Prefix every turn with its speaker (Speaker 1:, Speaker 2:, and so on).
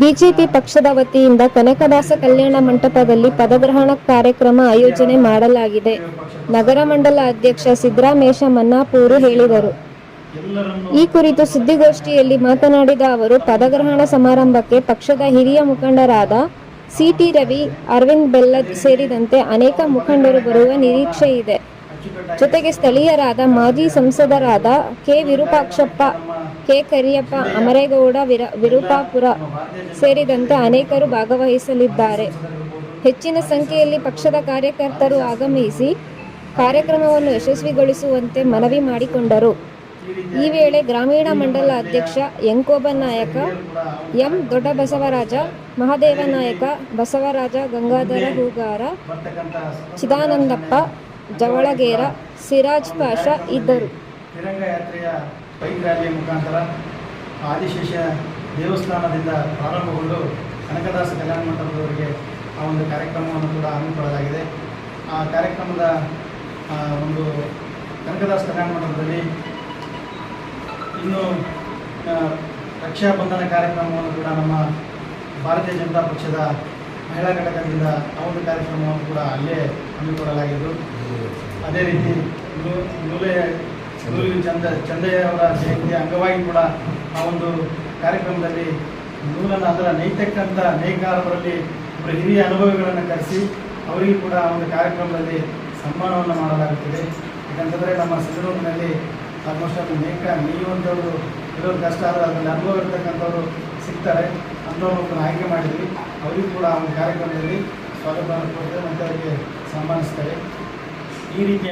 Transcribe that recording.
Speaker 1: BJP ಪಕ್ಷದ ವತಿಯಿಂದ ಕನಕದಾಸ ಕಲ್ಯಾಣ ಮಂಟಪದಲ್ಲಿ ಪದಗ್ರಹಣ ಕಾರ್ಯಕ್ರಮ ಆಯೋಜನೆ ಮಾಡಲಾಗಿದೆ. ನಗರ ಮಂಡಲ ಅಧ್ಯಕ್ಷ ಸಿದ್ದರಾಮೇಶ ಮನ್ನಾಪೂರು ಹೇಳಿದರು. ಈ ಕುರಿತು ಸುದ್ದಿಗೋಷ್ಠಿಯಲ್ಲಿ ಮಾತನಾಡಿದ ಅವರು, ಪದಗ್ರಹಣ ಸಮಾರಂಭಕ್ಕೆ ಪಕ್ಷದ ಹಿರಿಯ ಮುಖಂಡರಾದ ಸಿಟಿ ರವಿ, ಅರವಿಂದ್ ಬೆಲ್ಲದ್ ಸೇರಿದಂತೆ ಅನೇಕ ಮುಖಂಡರು ಬರುವ ನಿರೀಕ್ಷೆ ಇದೆ ಜೊತೆಗೆ ಸ್ಥಳೀಯರಾದ ಮಾಜಿ ಸಂಸದರಾದ ಕೆ ವಿರೂಪಾಕ್ಷಪ್ಪ, ಕೆ ಕರಿಯಪ್ಪ, ಅಮರೇಗೌಡ, ವಿರ ವಿರೂಪಾಪುರ ಸೇರಿದಂತೆ ಅನೇಕರು ಭಾಗವಹಿಸಲಿದ್ದಾರೆ. ಹೆಚ್ಚಿನ ಸಂಖ್ಯೆಯಲ್ಲಿ ಪಕ್ಷದ ಕಾರ್ಯಕರ್ತರು ಆಗಮಿಸಿ ಕಾರ್ಯಕ್ರಮವನ್ನು ಯಶಸ್ವಿಗೊಳಿಸುವಂತೆ ಮನವಿ ಮಾಡಿಕೊಂಡರು. ಈ ವೇಳೆ ಗ್ರಾಮೀಣ ಮಂಡಲ ಅಧ್ಯಕ್ಷ ಎಂಕೋಬನ್ ನಾಯಕ, ಎಂ ದೊಡ್ಡ ಬಸವರಾಜ ಮಹಾದೇವ ನಾಯಕ ಬಸವರಾಜ, ಗಂಗಾಧರ ಹೂಗಾರ, ಚಿದಾನಂದಪ್ಪ ಜವಳಗೇರ ಸಿರಾಜ್ ಪಾಷಾ ಇದ್ದರು.
Speaker 2: ತಿರಂಗ ಯಾತ್ರೆಯ ಬೈಕ್ ರ್ಯಾಲಿಯ ಮುಖಾಂತರ ಆದಿಶೇಷ ದೇವಸ್ಥಾನದಿಂದ ಪ್ರಾರಂಭಗೊಂಡು ಕನಕದಾಸ ಕಲ್ಯಾಣ ಮಂಟಪದವರಿಗೆ ಆ ಒಂದು ಕಾರ್ಯಕ್ರಮವನ್ನು ಕೂಡ ಹಮ್ಮಿಕೊಳ್ಳಲಾಗಿದೆ. ಆ ಕಾರ್ಯಕ್ರಮದ ಒಂದು ಕನಕದಾಸ ಕಲ್ಯಾಣ ಮಂಟಪದಲ್ಲಿ ಇನ್ನು ರಕ್ಷಾಬಂಧನ ಕಾರ್ಯಕ್ರಮವನ್ನು ಕೂಡ ನಮ್ಮ ಭಾರತೀಯ ಜನತಾ ಪಕ್ಷದ ಮಹಿಳಾ ಘಟಕದಿಂದ ಆ ಒಂದು ಕಾರ್ಯಕ್ರಮವನ್ನು ಕೂಡ ಅಲ್ಲೇ ಹಮ್ಮಿಕೊಳ್ಳಲಾಗಿದ್ದು ಅದೇ ರೀತಿ ನೂ- ನೂಲೆ ನೂಲಿಗೆ ಚಂದ ಚಂದಯ್ಯ ಅವರ ಜಯಂತಿಯ ಅಂಗವಾಗಿ ಕೂಡ ಆ ಒಂದು ಕಾರ್ಯಕ್ರಮದಲ್ಲಿ ನೂಲನ್ನು ಅದರ ನೈತಕ್ಕಂಥ ನೇಕಾರರಲ್ಲಿ ಒಬ್ಬರು ಹಿರಿಯ ಅನುಭವಿಗಳನ್ನು ಕರೆಸಿ ಅವರಿಗೂ ಕೂಡ ಆ ಒಂದು ಕಾರ್ಯಕ್ರಮದಲ್ಲಿ ಸನ್ಮಾನವನ್ನು ಮಾಡಲಾಗುತ್ತದೆ. ಯಾಕಂತಂದರೆ ನಮ್ಮ ಸಿಂಧನೂರಿನಲ್ಲಿ ಆಲ್ಮೋಸ್ಟ್ ಅದು ನೇಕ ನೇಯುವಂಥವ್ರು ಇರೋದು ಕಷ್ಟ ಆದರೆ ಅದರಲ್ಲಿ ಅನುಭವ ಇರ್ತಕ್ಕಂಥವ್ರು ಸಿಗ್ತಾರೆ. ಅಂಥವ್ರನ್ನ ಆಯ್ಕೆ ಮಾಡಿದ್ವಿ ಅವರಿಗೂ ಕೂಡ ಒಂದು ಕಾರ್ಯಕ್ರಮದಲ್ಲಿ ಸ್ವಾಗತವನ್ನು ಕೊಡ್ತೇವೆ ಮತ್ತು ಅವರಿಗೆ ಸನ್ಮಾನಿಸ್ತಾರೆ ಈ ರೀತಿಯ